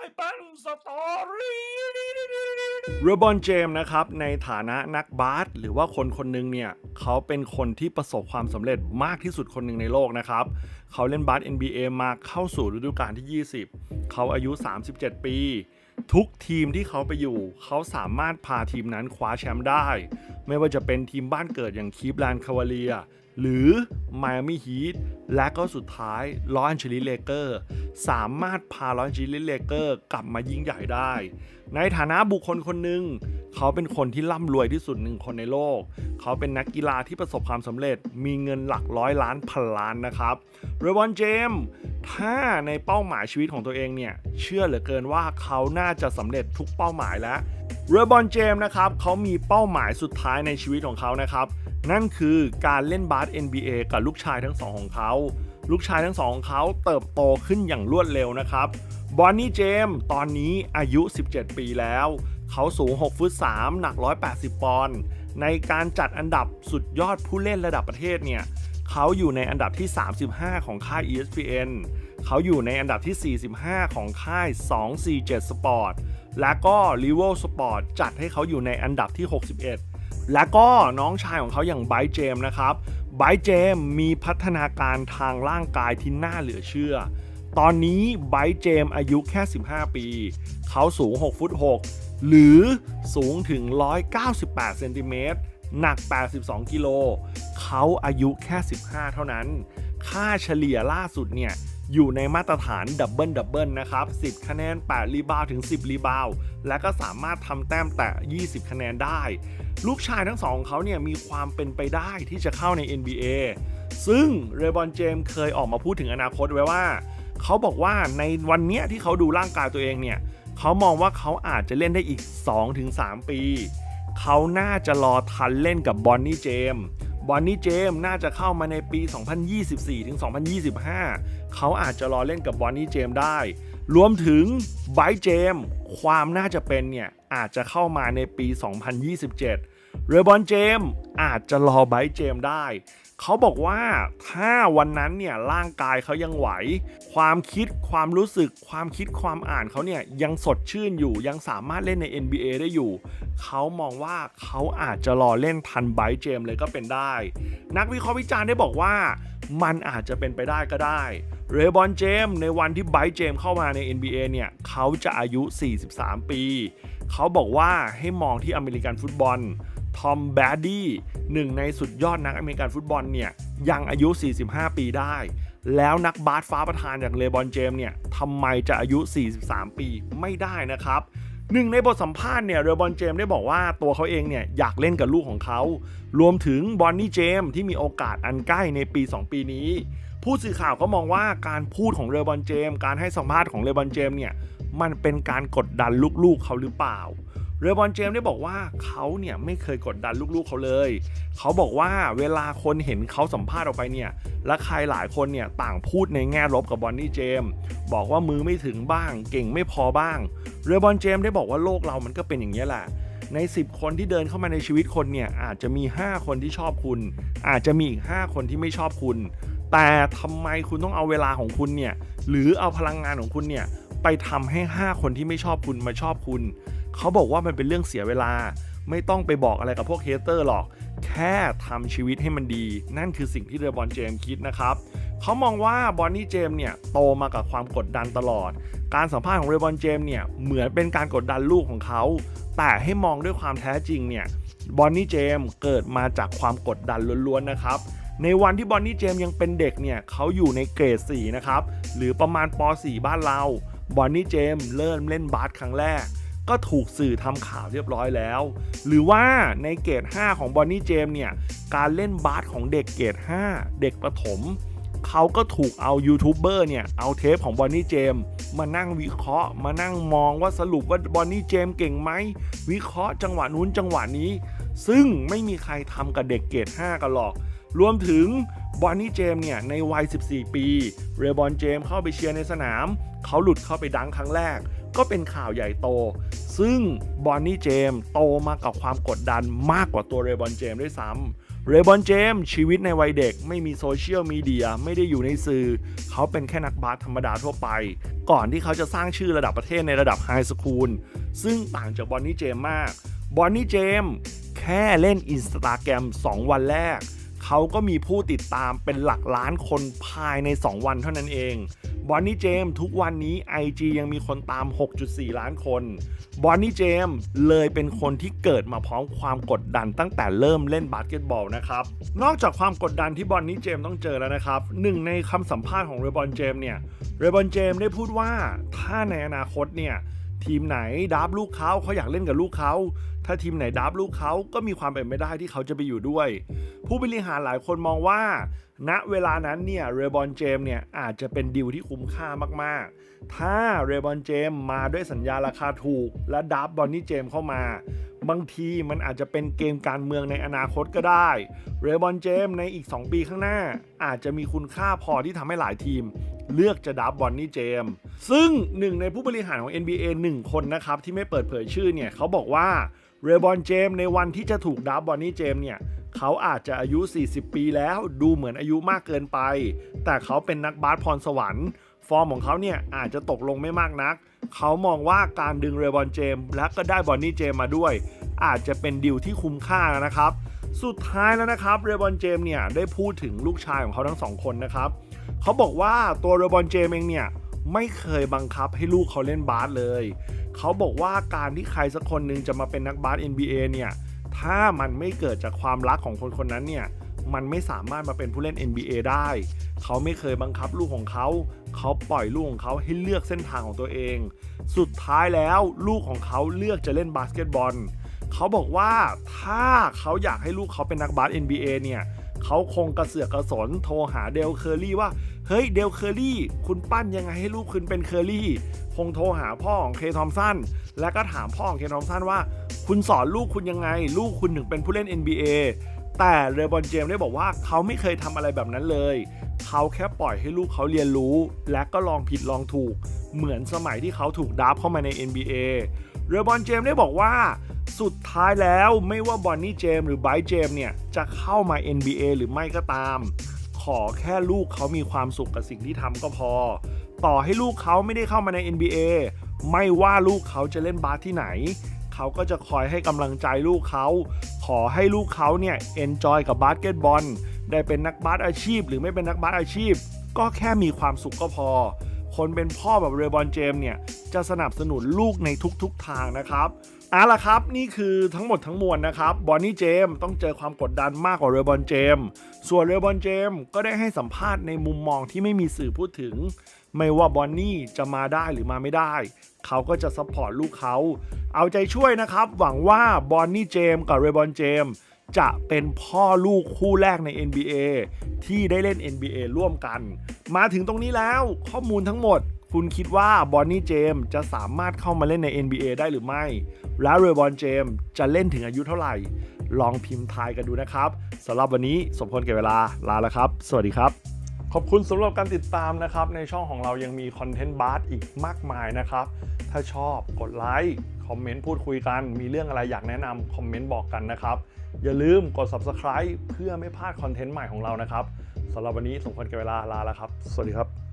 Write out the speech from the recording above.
ายเป็นสตอรี่เรบอนเจมส์นะครับ ในฐานะนักบาสหรือว่าคนคนหนึ่งเนี่ยเขาเป็นคนที่ประสบความสำเร็จมากที่สุดคนหนึ่งในโลกนะครับ เขาเล่นบาส NBA มาเข้าสู่ฤดูกาลที่ 20 เขาอายุ 37 ปี ทุกทีมที่เขาไปอยู่ เขาสามารถพาทีมนั้นคว้าแชมป์ได้ ไม่ว่าจะเป็นทีมบ้านเกิดอย่างคีฟแลนด์คาวาเลีย หรือไมอามี่ฮีทและก็สุดท้ายลอนเจลิเลเกอร์สามารถพาลอนเจลิเลเกอร์กลับมายิ่งใหญ่ได้ ในฐานะบุคคลคนหนึ่ง เขาเป็นคนที่ร่ำรวยที่สุดหนึ่งคนในโลก เขาเป็นนักกีฬาที่ประสบความสำเร็จมีเงินหลักร้อยล้านพันล้านนะครับเรบอนเจมส์ถ้าในเป้าหมายชีวิตของตัวเองเนี่ย เชื่อเหลือเกินว่าเขาน่าจะสำเร็จทุกเป้าหมายแล้วเรบอนเจมส์นะครับเขามีเป้าหมายสุดท้ายในชีวิตของเขานะครับ นั่นคือการเล่นบาส NBA กับลูกชายทั้งสองของเขา ลูกชายทั้งสองของเขาเติบโตขึ้นอย่างรวดเร็วนะครับ บอนนี่เจมส์ตอนนี้อายุ 17 ปีแล้ว เขาสูง 6 ฟุต 3 หนัก 180 ปอนด์ ในการจัดอันดับสุดยอดผู้เล่นระดับประเทศเนี่ย เขาอยู่ในอันดับที่ 35 ของค่าย ESPN เขาอยู่ในอันดับที่ 45 ของค่าย 247 Sport และก็ l i v o Sport จัดให้เขาอยู่ในอันดับที่ 61 และก็น้องชายของเขาอย่างไบเจมนะครับไบเจมมีพัฒนาการทางร่างกายที่น่าเหลือเชื่อ ตอนนี้ไบเจมอายุแค่ 15 ปี เขาสูง 6 ฟุต 6 หรือสูงถึง 198 เซนติเมตร หนัก 82 กิโล เขาอายุแค่ 15 เท่านั้น ค่าเฉลี่ยล่าสุดเนี่ย อยู่ในมาตรฐานดับเบิลดับเบิลนะครับ 10 คะแนน 8 รีบาวถึง 10 รีบาว และก็สามารถทำแต้มแต่ 20 คะแนนได้ ลูกชายทั้งสองเขาเนี่ยมีความเป็นไปได้ที่จะเข้าใน NBA ซึ่งเรบอนเจมส์เคยออกมาพูดถึงอนาคตไว้ว่า เขาบอกว่าในวันเนี้ยที่เขาดูร่างกายตัวเองเนี่ยเขามองว่าเขาอาจจะเล่นได้อีก 2-3 ปี เขาน่าจะรอทันเล่นกับบอนนี่เจมส์ บอนนี่เจมส์น่าจะเข้ามาในปี 2024-2025 เขาอาจจะรอเล่นกับบอนนี่เจมส์ได้ รวมถึงไบจ์เจมส์ความน่าจะเป็นเนี่ย อาจจะเข้ามาในปี 2027 เรบอนเจมส์อาจจะรอไบจ์เจมส์ได้ เขาบอกว่าถ้าวันนั้นเนี่ยร่างกายเขายังไหว ความคิดความรู้สึกความคิดความอ่านเขาเนี่ยยังสดชื่นอยู่ยังสามารถเล่นใน NBA ได้อยู่ เขามองว่าเขาอาจจะรอเล่นทันไบจ์เจมเลยก็เป็นได้ นักวิเคราะห์วิจารณ์ได้บอกว่ามันอาจจะเป็นไปได้ก็ได้เรบอนเจมในวันที่ไบจ์เจมเข้ามาใน NBA เนี่ยเขาจะอายุ 43 ปี เขาบอกว่าให้มองที่อเมริกันฟุตบอล ทอมแบดดี้หนึ่งในสุดยอดนักอเมริกันฟุตบอลเนี่ยยังอายุ 45 ปีได้ แล้วนักบาสฟ้าประธานอย่างเลบอนเจมเนี่ยทำไมจะอายุ 43 ปีไม่ได้นะครับหนึ่งในบทสัมภาษณ์เนี่ยเรบอนเจมได้บอกว่าตัวเขาเองเนี่ยอยากเล่นกับลูกของเขา รวมถึงบอนนี่เจมที่มีโอกาสอันใกล้ในปี 2 ปีนี้ ผู้สื่อข่าวก็มองว่าการพูดของเรบอนเจม การให้สัมภาษณ์ของเรบอนเจมเนี่ยมันเป็นการกดดันลูกๆเขาหรือเปล่า เรบอนเจมส์ได้บอกว่าเขาเนี่ยไม่เคยกดดันลูกๆเขาเลย เขาบอกว่าเวลาคนเห็นเขาสัมภาษณ์ออกไปเนี่ย และใครหลายคนเนี่ยต่างพูดในแง่ลบกับบอนนี่เจมส์บอกว่ามือไม่ถึงบ้าง เก่งไม่พอบ้าง เรบอนเจมส์ได้บอกว่าโลกเรามันก็เป็นอย่างนี้แหละใน 10 คนที่เดินเข้ามาในชีวิตคนเนี่ยอาจจะมี 5 คนที่ชอบคุณ อาจจะมีอีก 5 คนที่ไม่ชอบคุณ แต่ทำไมคุณต้องเอาเวลาของคุณเนี่ยหรือเอาพลังงานของคุณเนี่ยไปทำให้ 5 คนที่ไม่ชอบคุณมาชอบคุณ เขาบอกว่ามันเป็นเรื่องเสียเวลา ไม่ต้องไปบอกอะไรกับพวกเฮเตอร์หรอก แค่ทำชีวิตให้มันดี นั่นคือสิ่งที่เรบอนเจมคิดนะครับเขามองว่าบอนนี่เจมเนี่ยโตมากับความกดดันตลอด การสัมภาษณ์ของเรบอนเจมเนี่ยเหมือนเป็นการกดดันลูกของเขาแต่ให้มองด้วยความแท้จริงเนี่ยบอนนี่เจมเกิดมาจากความกดดันล้วนๆนะครับในวันที่บอนนี่เจมยังเป็นเด็กเนี่ยเขาอยู่ในเกรด4นะครับหรือประมาณป .4 บ้านเราบอนนี่เจมเริ่มเล่นบาสครั้งแรก ก็ถูกสื่อทำข่าวเรียบร้อยแล้ว หรือว่าในเกรด5 ของบอนนี่เจมส์เนี่ย การเล่นบาสของเด็กเกรด5 เด็กประถม เขาก็ถูกเอายูทูบเบอร์เนี่ย เอาเทปของบอนนี่เจมส์มานั่งวิเคราะห์ มานั่งมองว่าสรุปว่าบอนนี่เจมส์เก่งไหม วิเคราะห์จังหวะนู้นจังหวะนี้ ซึ่งไม่มีใครทำกับเด็กเกรด5 กันหรอก รวมถึงบอนนี่เจมส์เนี่ยในวัย 14 ปี เรบอนเจมส์เข้าไปเชียร์ในสนาม เขาหลุดเข้าไปดังครั้งแรก ก็เป็นข่าวใหญ่โต ซึ่งบอนนี่เจมส์โตมากับความกดดันมากกว่าตัวเรบอนเจมส์ด้วยซ้ำเรบอนเจมส์ชีวิตในวัยเด็กไม่มีโซเชียลมีเดียไม่ได้อยู่ในสื่อ เขาเป็นแค่นักบาสธรรมดาทั่วไป ก่อนที่เขาจะสร้างชื่อระดับประเทศในระดับไฮสคูลซึ่งต่างจากบอนนี่เจมส์มากบอนนี่เจมส์แค่เล่นอินสตาแกรม2 วันแรก เขาก็มีผู้ติดตามเป็นหลักล้านคนภายใน 2 วันเท่านั้นเอง บอนนี่เจมส์ทุกวันนี้ IG ยังมีคนตาม 6.4 ล้านคนบอนนี่เจมส์เลยเป็นคนที่เกิดมาพร้อมความกดดันตั้งแต่เริ่มเล่นบาสเกตบอลนะครับ นอกจากความกดดันที่บอนนี่เจมส์ต้องเจอแล้วนะครับหนึ่งในคำสัมภาษณ์ของเรบอนเจมส์เนี่ยเรบอนเจมส์ได้พูดว่าถ้าในอนาคตเนี่ยทีมไหนดับลูกเขาเขาอยากเล่นกับลูกเขา ถ้าทีมไหนดับลูกเขาก็มีความเป็นไปได้ที่เขาจะไปอยู่ด้วย ผู้บริหารหลายคนมองว่า ณเวลานั้นเนี่ยเรบอนเจมเนี่ยอาจจะเป็นดีลที่คุ้มค่ามากๆ ถ้าเรบอนเจมมาด้วยสัญญาราคาถูก และดับบอนนี่เจมเข้ามา บางทีมันอาจจะเป็นเกมการเมืองในอนาคตก็ได้เรบอนเจมในอีก 2 ปีข้างหน้า อาจจะมีคุณค่าพอที่ทำให้หลายทีมเลือกจะดับบอนนี่เจม ซึ่งหนึ่งในผู้บริหารของ NBA 1 คนนะครับ ที่ไม่เปิดเผยชื่อเนี่ย เขาบอกว่า เรบอนเจมในวันที่จะถูกดับบอนนี่เจมเนี่ยเขาอาจจะอายุ 40 ปีแล้วดูเหมือนอายุมากเกินไป แต่เขาเป็นนักบาสพรสวรรค์ ฟอร์มของเขาเนี่ยอาจจะตกลงไม่มากนัก เขามองว่าการดึงเรบอนเจมและก็ได้บอนนี่เจมมาด้วย อาจจะเป็นดีลที่คุ้มค่านะครับ สุดท้ายแล้วนะครับเรบอนเจมเนี่ยได้พูดถึงลูกชายของเขาทั้งสองคนนะครับเขาบอกว่าตัวเรบอนเจมเองเนี่ย ไม่เคยบังคับให้ลูกเขาเล่นบาสเลย เขาบอกว่าการที่ใครสักคนหนึ่งจะมาเป็นนักบาส NBA เนี่ย ถ้ามันไม่เกิดจากความรักของคนคนนั้นเนี่ย มันไม่สามารถมาเป็นผู้เล่น NBA ได้ เขาไม่เคยบังคับลูกของเขา เขาปล่อยลูกของเขาให้เลือกเส้นทางของตัวเอง สุดท้ายแล้วลูกของเขาเลือกจะเล่นบาสเกตบอล เขาบอกว่าถ้าเขาอยากให้ลูกเขาเป็นนักบาส NBA เนี่ยเขาคงกระเสือกกระสนโทรหาเดลเคอรี่ว่า เฮ้ยเดลเคอรี่ คุณปั้นยังไงให้ลูกคุณเป็นเคอรี่ คงโทรหาพ่อของเคทอมสันและก็ถามพ่อของเคทอมสันว่า คุณสอนลูกคุณยังไง ลูกคุณถึงเป็นผู้เล่น NBA แต่เรบอนเจมส์ได้บอกว่าเขาไม่เคยทำอะไรแบบนั้นเลย เขาแค่ปล่อยให้ลูกเขาเรียนรู้ และก็ลองผิดลองถูก เหมือนสมัยที่เขาถูกดับเข้ามาใน NBA เรบอนเจมส์ได้บอกว่าสุดท้ายแล้วไม่ว่าบอนนี่เจมส์หรือไบร์เจมส์เนี่ยจะเข้ามา NBA หรือไม่ก็ตาม ขอแค่ลูกเขามีความสุขกับสิ่งที่ทำก็พอ ต่อให้ลูกเขาไม่ได้เข้ามาใน NBA ไม่ว่าลูกเขาจะเล่นบาสที่ไหน เขาก็จะคอยให้กำลังใจลูกเขา ขอให้ลูกเขาเนี่ยเอนจอยกับบาสเกตบอล ได้เป็นนักบาสอาชีพ หรือไม่เป็นนักบาสอาชีพ ก็แค่มีความสุขก็พอ คนเป็นพ่อแบบเรบอนเจมส์เนี่ยจะสนับสนุนลูกในทุกๆทางนะครับ เอาละครับ นี่คือทั้งหมดทั้งมวลนะครับบอนนี่เจมต้องเจอความกดดันมากกว่าเรบอนเจมส์ส่วนเรบอนเจมส์ก็ได้ให้สัมภาษณ์ในมุมมองที่ไม่มีสื่อพูดถึง ไม่ว่าบอนนี่จะมาได้หรือมาไม่ได้ เขาก็จะซัพพอร์ตลูกเขา เอาใจช่วยนะครับ หวังว่าบอนนี่เจมกับเรบอนเจมจะเป็นพ่อลูกคู่แรกใน NBA ที่ได้เล่น NBA ร่วมกัน มาถึงตรงนี้แล้วข้อมูลทั้งหมด คุณคิดว่าบอนนี่เจมจะสามารถเข้ามาเล่นใน NBA ได้หรือไม่ และเรบอนเจมจะเล่นถึงอายุเท่าไหร่ ลองพิมพ์ทายกันดูนะครับสำหรับวันนี้สมควรแก่เวลาลาแล้วครับ สวัสดีครับ ขอบคุณสำหรับการติดตามนะครับ ในช่องของเรายังมีคอนเทนต์บาร์อีกมากมายนะครับ ถ้าชอบกดไลค์คอมเมนต์พูดคุยกัน มีเรื่องอะไรอยากแนะนำคอมเมนต์บอกกันนะครับ อย่าลืมกด subscribe เพื่อไม่พลาดคอนเทนต์ใหม่ของเรานะครับสำหรับวันนี้สมควรแก่เวลาลาแล้วครับ สวัสดีครับ